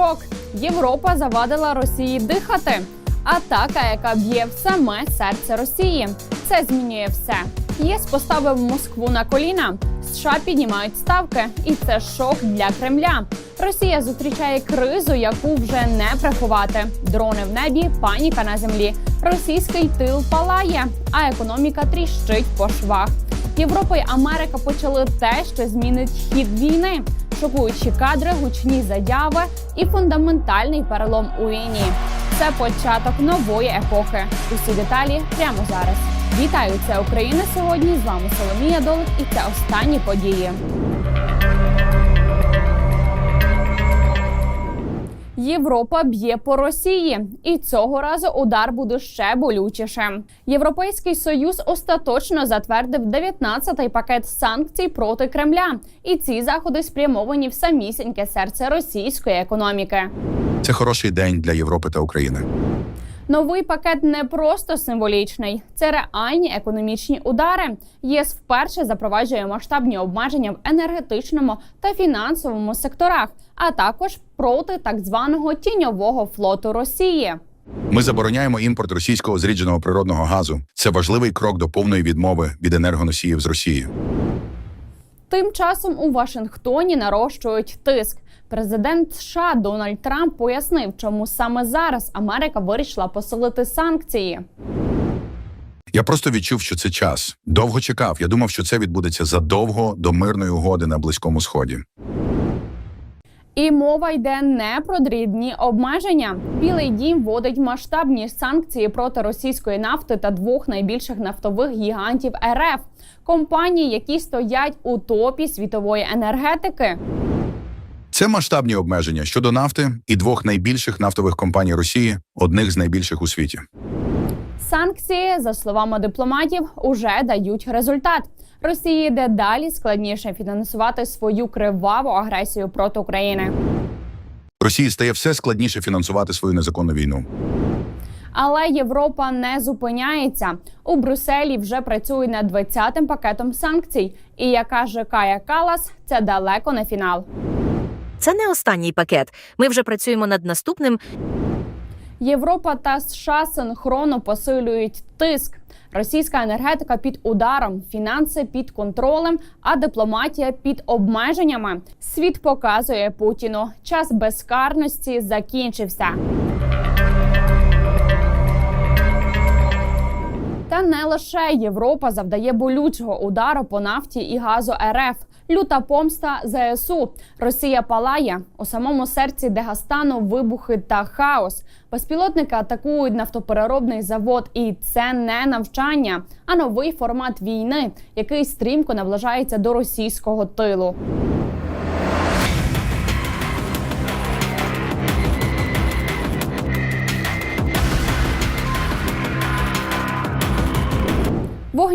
шок. Європа завадила Росії дихати. Атака, яка б'є в саме серце Росії. Це змінює все. ЄС поставив Москву на коліна. США піднімають ставки, і це шок для Кремля. Росія зустрічає кризу, яку вже не приховати. Дрони в небі, паніка на землі. Російський тил палає, а економіка тріщить по швах. Європа і Америка почали те, що змінить хід війни. Шокуючі кадри, гучні заяви і фундаментальний перелом у війні. Це початок нової епохи. Усі деталі прямо зараз. Вітаю, це Україна сьогодні. З вами Соломія Долик і це останні події. Європа б'є по Росії, і цього разу удар буде ще болючіше. Європейський союз остаточно затвердив 19-й пакет санкцій проти Кремля, і ці заходи спрямовані в самісіньке серце російської економіки. Це хороший день для Європи та України. Новий пакет не просто символічний, це реальні економічні удари. ЄС вперше запроваджує масштабні обмеження в енергетичному та фінансовому секторах, а також проти так званого тіньового флоту Росії. Ми забороняємо імпорт російського зрідженого природного газу. Це важливий крок до повної відмови від енергоносіїв з Росії. Тим часом у Вашингтоні нарощують тиск. Президент США Дональд Трамп пояснив, чому саме зараз Америка вирішила посилити санкції. Я просто відчув, що це час. Довго чекав. Я думав, що це відбудеться задовго до мирної угоди на близькому сході. І мова йде не про дрібні обмеження. Білий дім вводить масштабні санкції проти російської нафти та двох найбільших нафтових гігантів РФ компаній, які стоять у топі світової енергетики. Це масштабні обмеження щодо нафти і двох найбільших нафтових компаній Росії, одних з найбільших у світі. Санкції, за словами дипломатів, уже дають результат. Росії дедалі складніше фінансувати свою криваву агресію проти України. Росії стає все складніше фінансувати свою незаконну війну. Але Європа не зупиняється. У Брюсселі вже працюють над 20-тим пакетом санкцій. І як каже Кая Калас, це далеко не фінал. Це не останній пакет. Ми вже працюємо над наступним. Європа та США синхронно посилюють тиск. Російська енергетика під ударом, фінанси під контролем, а дипломатія під обмеженнями. Світ показує Путіну. Час безкарності закінчився. Та не лише Європа завдає болючого удару по нафті і газу РФ. Люта помста ЗСУ. Росія палає у самому серці Дегастану вибухи та хаос. Безпілотники атакують нафтопереробний завод, і це не навчання, а новий формат війни, який стрімко наближається до російського тилу.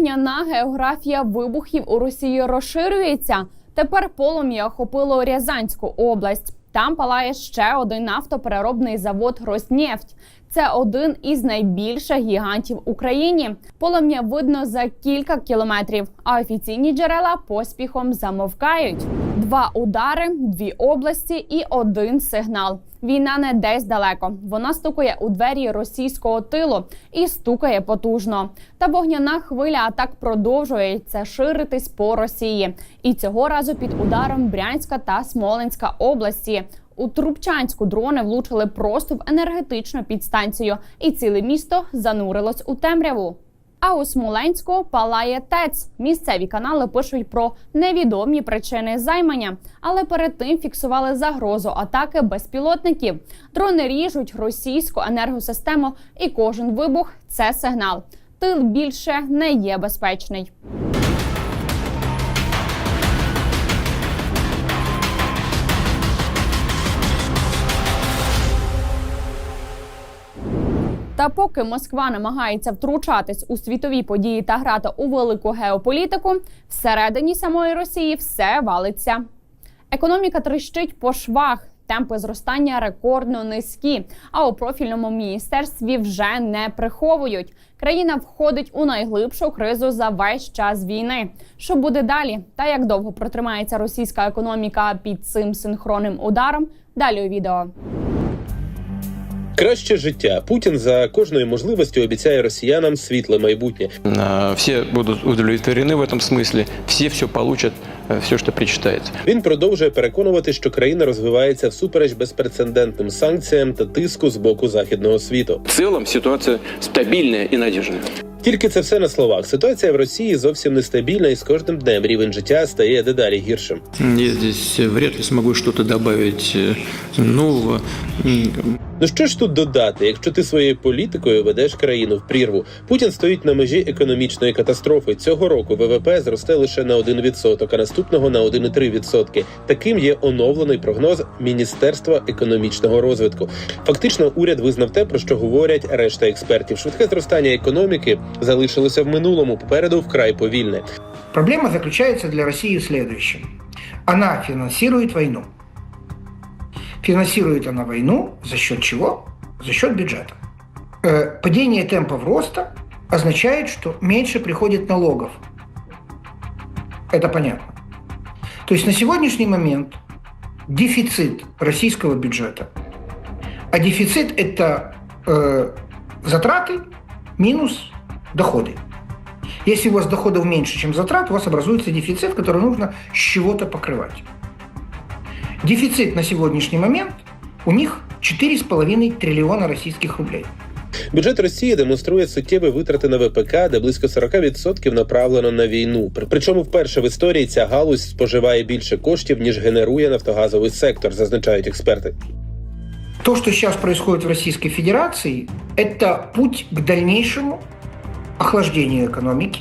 Вогняна географія вибухів у Росії розширюється. Тепер полум'я охопило Рязанську область. Там палає ще один нафтопереробний завод Роснефть. Це один із найбільших гігантів в Україні. Полум'я видно за кілька кілометрів, а офіційні джерела поспіхом замовкають. Два удари, дві області і один сигнал. Війна не десь далеко. Вона стукає у двері російського тилу і стукає потужно. Та вогняна хвиля атак продовжується ширитись по Росії. І цього разу під ударом Брянська та Смоленська області. У Трубчанську дрони влучили просто в енергетичну підстанцію, і ціле місто занурилось у темряву. А у Смоленську палає ТЕЦ. Місцеві канали пишуть про невідомі причини займання, але перед тим фіксували загрозу атаки безпілотників. Дрони ріжуть російську енергосистему, і кожен вибух це сигнал. Тил більше не є безпечний. Та поки Москва намагається втручатись у світові події та грати у велику геополітику, всередині самої Росії все валиться. Економіка тріщить по швах. Темпи зростання рекордно низькі. А у профільному міністерстві вже не приховують. Країна входить у найглибшу кризу за весь час війни. Що буде далі? Та як довго протримається російська економіка під цим синхронним ударом? Далі у відео. Краще життя. Путін за кожною можливістю обіцяє росіянам світле майбутнє. А, Все будут удовлетворены в этом смысле, все все получат, все, что причитается. Він продовжує переконувати, що країна розвивається всупереч безпрецедентним санкціям та тиску з боку західного світу. В целом ситуация стабильная и надежная. Тільки це все на словах. Ситуація в Росії зовсім нестабільна, і з кожним днем рівень життя стає дедалі гіршим. Я здесь вряд ли смогу что-то добавить э, нового. Ну що ж тут додати, якщо ти своєю політикою ведеш країну в прірву? Путін стоїть на межі економічної катастрофи. Цього року ВВП зросте лише на 1%, а наступного на 1,3%. Таким є оновлений прогноз Міністерства економічного розвитку. Фактично, уряд визнав те, про що говорять решта експертів. Швидке зростання економіки залишилося в минулому. Попереду вкрай повільне. Проблема заключается для России в следующем. Она финансирует войну. Финансирует она войну за счет чего? За счет бюджета. Э, Падение темпов роста означает, что меньше приходит налогов. Это понятно. То есть на сегодняшний момент дефицит российского бюджета. А дефицит – это э, затраты минус доходы. Если у вас доходов меньше, чем затрат, у вас образуется дефицит, который нужно с чего-то покрывать. Дефицит на сегодняшний момент у них 4,5 триллиона российских рублей. Бюджет Росії демонструє суттєві витрати на ВПК, де близько 40% направлено на війну. При- Причому вперше в історії ця галузь споживає більше коштів ніж генерує нафтогазовий сектор, зазначають експерти. То, что сейчас происходит в Российской Федерации, это путь к дальнейшему охлаждению экономики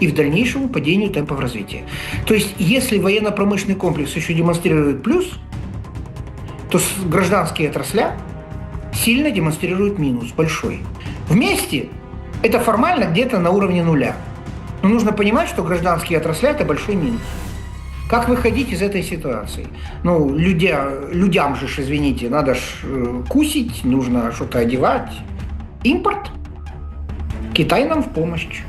и в дальнейшему падению темпов развития. То есть, если военно-промышленный комплекс еще демонстрирует плюс, то гражданские отрасля сильно демонстрируют минус, большой. Вместе это формально где-то на уровне нуля. Но нужно понимать, что гражданские отрасля – это большой минус. Как выходить из этой ситуации? Ну, людя, людям же, извините, надо ж э, кусить, нужно что-то одевать. Импорт. Китай нам в помощь.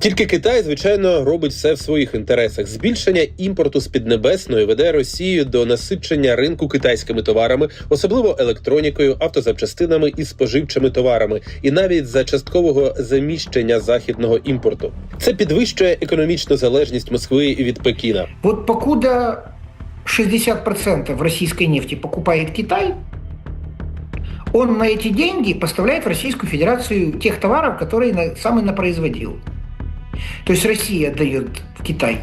Тільки Китай, звичайно, робить все в своїх інтересах. Збільшення імпорту з Піднебесної веде Росію до насичення ринку китайськими товарами, особливо електронікою, автозапчастинами і споживчими товарами, і навіть за часткового заміщення західного імпорту. Це підвищує економічну залежність Москви від Пекіна. Вот покуда 60% российской нефти покупает Китай, он на эти деньги поставляет в Российскую Федерацию тех товаров, которые сам и напроизводил. То есть Россия дает в Китай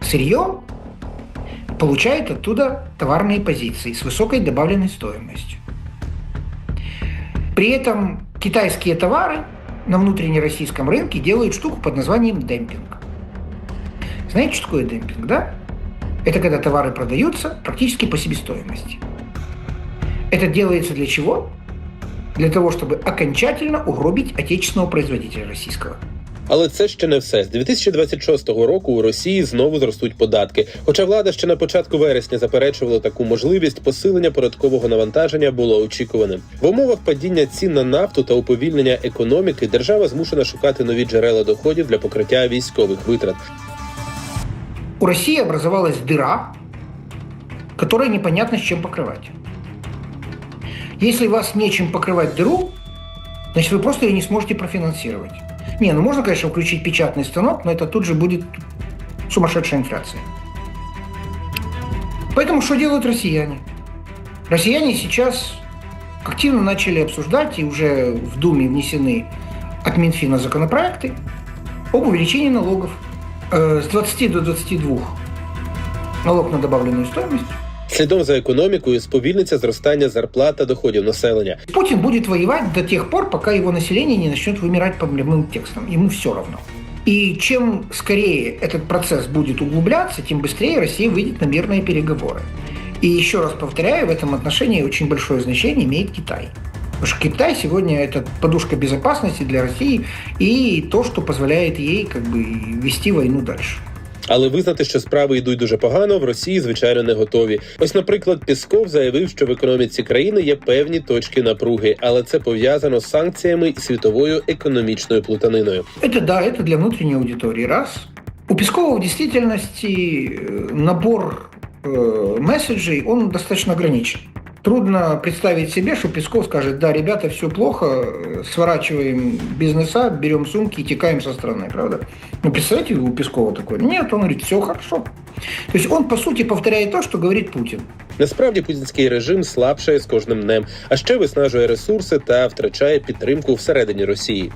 сырье, получает оттуда товарные позиции с высокой добавленной стоимостью. При этом китайские товары на внутреннероссийском рынке делают штуку под названием демпинг. Знаете, что такое демпинг, да? Это когда товары продаются практически по себестоимости. Это делается для чего? Для того, чтобы окончательно угробить отечественного производителя российского. Але це ще не все. З 2026 року у Росії знову зростуть податки. Хоча влада ще на початку вересня заперечувала таку можливість, посилення податкового навантаження було очікуваним. В умовах падіння цін на нафту та уповільнення економіки держава змушена шукати нові джерела доходів для покриття військових витрат. У России образовалась дыра, которую непонятно с чем покрывать. Если вас нечем покрывать дыру, значит вы просто ее не сможете профинансировать. Не, ну можно, конечно, включить печатный станок, но это тут же будет сумасшедшая инфляция. Поэтому что делают россияне? Россияне сейчас активно начали обсуждать, и уже в Думе внесены от Минфина законопроекты об увеличении налогов Э, с 20 до 22 налог на добавленную стоимость. Слідом за економікою сповільниться зростання зарплат та доходів населення. Путин будет воевать до тех пор, пока его население не начнет вымирать по прямым текстам. Ему все равно. И чем скорее этот процесс будет углубляться, тем быстрее Россия выйдет на мирные переговоры. И еще раз повторяю, в этом отношении очень большое значение имеет Китай. Потому что Китай сегодня это подушка безопасности для России и то, что позволяет ей как бы вести войну дальше. Але визнати, що справи йдуть дуже погано, в Росії звичайно не готові. Ось, наприклад, Пісков заявив, що в економіці країни є певні точки напруги, але це пов'язано з санкціями і світовою економічною плутаниною. Это да, это для внутренней аудитории. Раз. У Пескова в действительности э, набор э, месседжей, он достаточно ограничен. Трудно представить себе, что Песков скажет, да, ребята, все плохо, э, сворачиваем бизнеса, берем сумки и текаем со страны, правда? Ну, представляете, у Пескова такое? Нет, он говорит, все хорошо. То есть он, по сути, повторяет то, что говорит Путин. Насправді путінський режим слабшає з кожним днем, а ще виснажує ресурси та втрачає підтримку всередині Росії.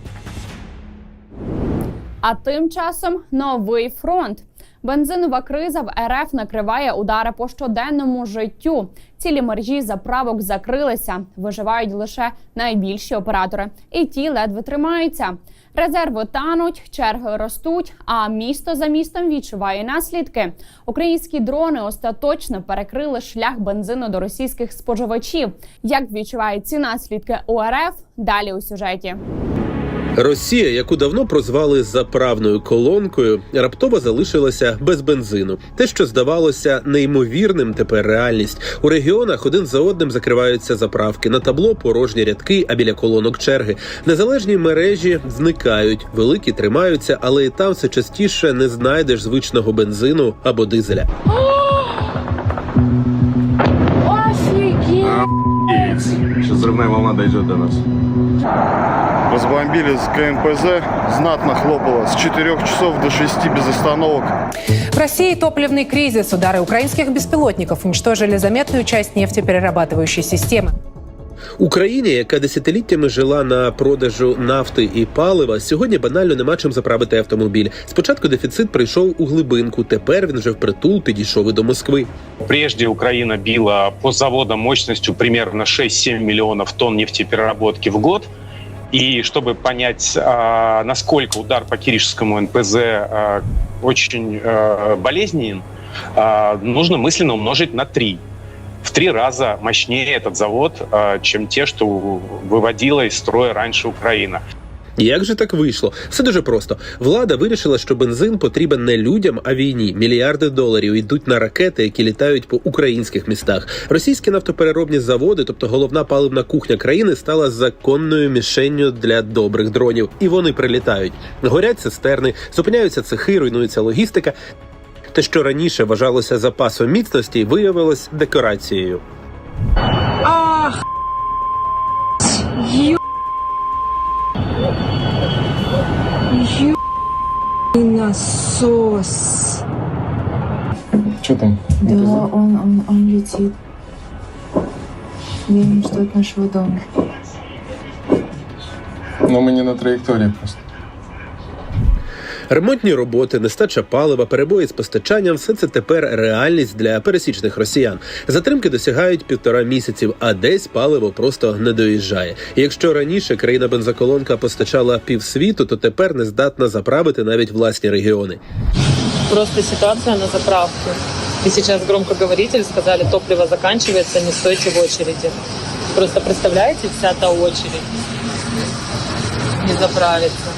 А тим часом новий фронт. Бензинова криза в РФ накриває удари по щоденному життю. Цілі мережі заправок закрилися. Виживають лише найбільші оператори, і ті ледве тримаються. Резерви тануть, черги ростуть, а місто за містом відчуває наслідки. Українські дрони остаточно перекрили шлях бензину до російських споживачів. Як відчувають ці наслідки у РФ? Далі у сюжеті. Росія, яку давно прозвали заправною колонкою, раптово залишилася без бензину. Те, що здавалося неймовірним, тепер реальність. У регіонах один за одним закриваються заправки. На табло порожні рядки, а біля колонок черги. Незалежні мережі зникають, великі тримаються, але і там все частіше не знайдеш звичного бензину або дизеля. Сейчас взрывная волна дойдет до нас. Разбомбили с КНПЗ, знатно хлопало с 4 часов до 6 без остановок. В России топливный кризис. Удары украинских беспилотников уничтожили заметную часть нефтеперерабатывающей системы. Україні, яка десятиліттями жила на продажу нафти і палива, сьогодні банально нема чим заправити автомобіль. Спочатку дефіцит прийшов у глибинку. Тепер він вже впритул підійшов і до Москви. Прежде Украина била по заводам мощностью примерно 6-7 миллионов тонн нефтепереработки в год. И чтобы понять, а, насколько удар по Киришскому НПЗ очень болезненен, нужно мысленно умножить на 3. В три раза мощнее этот завод, чем те, что выводила из строя раньше Украина. Як же так вийшло? Все дуже просто. Влада вирішила, що бензин потрібен не людям, а війні. Мільярди доларів йдуть на ракети, які літають по українських містах. Російські нафтопереробні заводи, тобто головна паливна кухня країни, стала законною мішенню для добрих дронів, і вони прилітають. Горять цистерни, зупиняються цехи, руйнується логістика. Те, що раніше вважалося запасом міцності, виявилось декорацією. Насос. Что там? Да, он, он, он летит. Видим, что от нашего дома. Но мы не на траектории просто. Ремонтні роботи, нестача палива, перебої з постачанням все це тепер реальність для пересічних росіян. Затримки досягають півтора місяців, а десь паливо просто не доїжджає. І якщо раніше країна бензоколонка постачала півсвіту, то тепер не здатна заправити навіть власні регіони. Просто ситуация на заправке. И сейчас громкоговоритель сказали, топливо заканчивается, не стойте в очереди. Просто представляете, вся та очередь не заправится.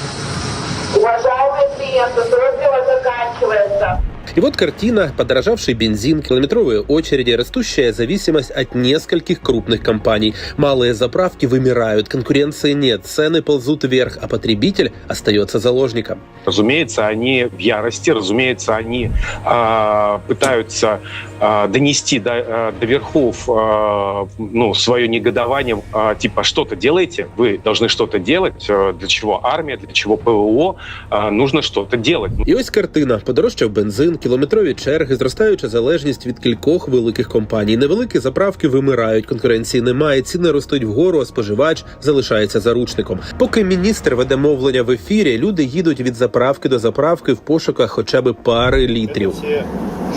Уважаемые клиенты, топливо заканчивается. И вот картина, подорожавший бензин, километровые очереди, растущая зависимость от нескольких крупных компаний. Малые заправки вымирают, конкуренции нет, цены ползут вверх, а потребитель остается заложником. Разумеется, они в ярости, разумеется, они а, пытаются а, донести до, а, до верхов а, ну, свое негодование, а, типа что-то делайте, вы должны что-то делать, а, для чего армия, для чего ПВО, а, нужно что-то делать. І ось картина: подорожчав бензин, кілометрові черги, зростаюча залежність від кількох великих компаній. Невеликі заправки вимирають, конкуренції немає, ціни ростуть вгору, а споживач залишається заручником. Поки міністр веде мовлення в ефірі, люди їдуть від заправки до заправки в пошуках хоча б пари літрів.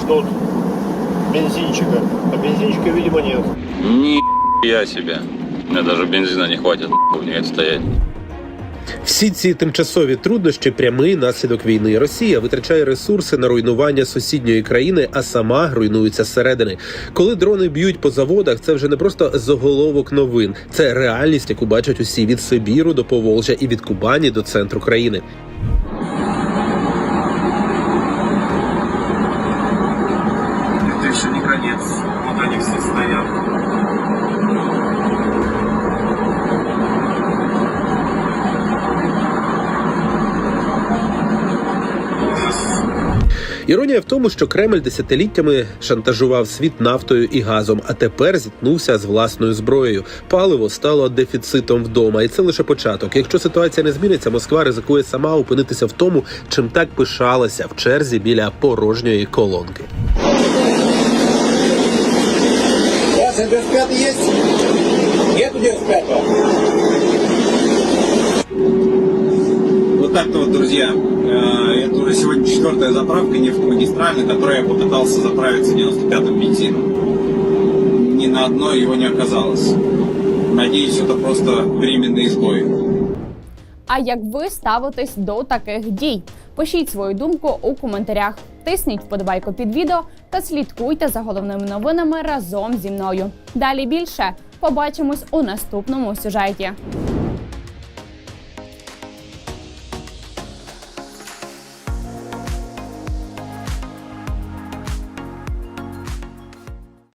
Ждут бензинчика, а бензинчика, видимо, нет. Ни я себе. У меня даже бензина не хватит, в стоять. Всі ці тимчасові труднощі прямий наслідок війни. Росія витрачає ресурси на руйнування сусідньої країни, а сама руйнується зсередини. Коли дрони б'ють по заводах, це вже не просто заголовок новин, це реальність, яку бачать усі від Сибіру до Поволжя і від Кубані до центру країни. Іронія в тому, що Кремль десятиліттями шантажував світ нафтою і газом, а тепер зіткнувся з власною зброєю. Паливо стало дефіцитом вдома, і це лише початок. Якщо ситуація не зміниться, Москва ризикує сама опинитися в тому, чим так пишалася в черзі біля порожньої колонки. есть? Нету 95-го? Вот так-то друзья. Э, Это уже сегодня четвертая заправка нефтемагистральная, которой я попытался заправиться 95-м бензином. Ни на одной его не оказалось. Надеюсь, это просто временный сбой. А як ви ставитесь до таких дій? Пишіть свою думку у коментарях. Тисніть вподобайку під відео та слідкуйте за головними новинами разом зі мною. Далі більше побачимось у наступному сюжеті.